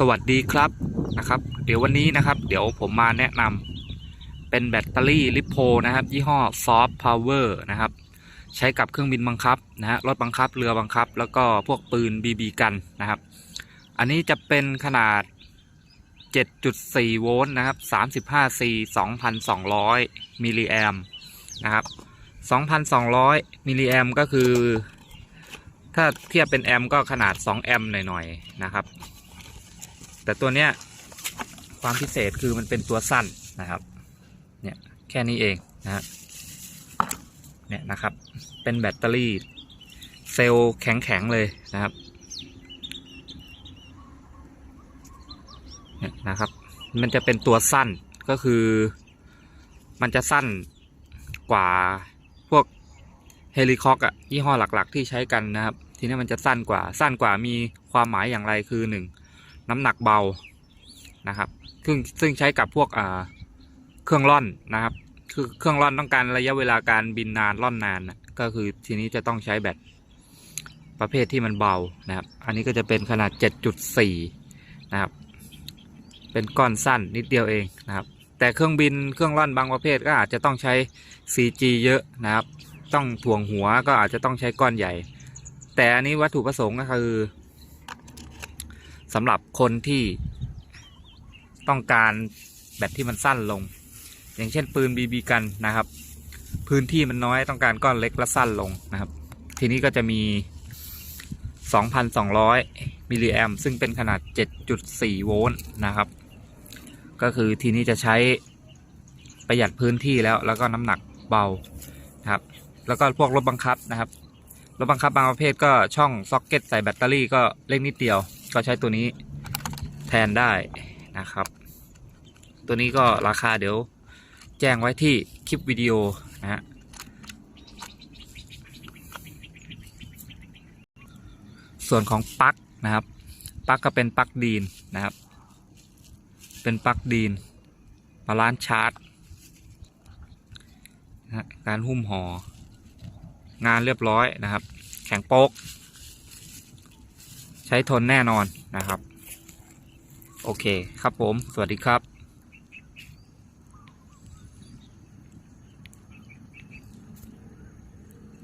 สวัสดีครับนะครับ เดี๋ยววันนี้นะครับ เดี๋ยวผมมาแนะนำเป็นแบตเตอรี่ลิโพนะครับ ยี่ห้อ Soft Power นะครับ ใช้กับเครื่องบินบังคับนะฮะรถบังคับเรือบังคับ แล้วก็พวกปืน BB กันนะครับ อันนี้จะเป็นขนาด 7.4 โวลต์นะครับ 35C 2,200 มิลลิแอมนะครับ 2,200 มิลลิแอมก็คือ ถ้าเทียบเป็นแอมก็ขนาด 2 แอมหน่อยๆนะครับ แต่ตัวเนี้ยความพิเศษคือมันเป็นตัวสั้นนะครับ เนี่ยแค่นี้เองนะฮะเนี่ยนะครับ เป็นแบตเตอรี่เซลล์แข็งๆเลยนะครับเนี่ยนะครับ มันจะเป็นตัวสั้นก็คือมันจะสั้นกว่าพวกเฮลิคอปอะยี่ห้อหลักๆ ที่ใช้กันนะครับ ทีนี้มันจะสั้นกว่าสั้นกว่ามีความหมายอย่างไรคือหนึ่ง น้ำหนักเบานะครับซึ่งซึ่งใช้กับพวกอ่าเครื่องร่อนนะครับ คือเครื่องร่อนต้องการระยะเวลาการบินนานร่อนนานนะก็คือทีนี้จะต้องใช้แบตประเภทที่มันเบานะครับ อันนี้ก็จะเป็นขนาด 7.4 นะครับ เป็นก้อนสั้นนิดเดียวเองนะครับ แต่เครื่องบินเครื่องร่อนบางประเภทก็อาจจะต้องใช้ CG เยอะนะครับ ต้องถ่วงหัวก็อาจจะต้องใช้ก้อนใหญ่ แต่อันนี้วัตถุประสงค์ก็คือ สำหรับคนที่ต้องการแบตที่มันสั้นลง อย่างเช่นปืนบีบีกันนะครับ พื้นที่มันน้อยต้องการก้อนเล็กและสั้นลงนะครับ ทีนี้ก็จะมี 2,200 มิลลิแอมซึ่งเป็นขนาด 7.4 โวลต์นะครับ ก็คือทีนี้จะใช้ประหยัดพื้นที่แล้วแล้วก็น้ำหนักเบานะครับ แล้วก็พวกรถบังคับนะครับรถบังคับบางประเภทก็ช่องซ็อกเก็ตใส่แบตเตอรี่ก็เล็กนิดเดียว ก็ใช้ตัวนี้แทนได้นะครับ ตัวนี้ก็ราคาเดี๋ยวแจ้งไว้ที่คลิปวิดีโอนะฮะส่วนของปลั๊กนะครับปลั๊กก็เป็นปลั๊กดีนนะครับ เป็นปลั๊กดีนบาลานซ์ชาร์จนะการหุ้มหองานเรียบร้อยนะครับ แข็งโป๊ก ใช้ทนแน่นอนนะครับ โอเคครับผม สวัสดีครับ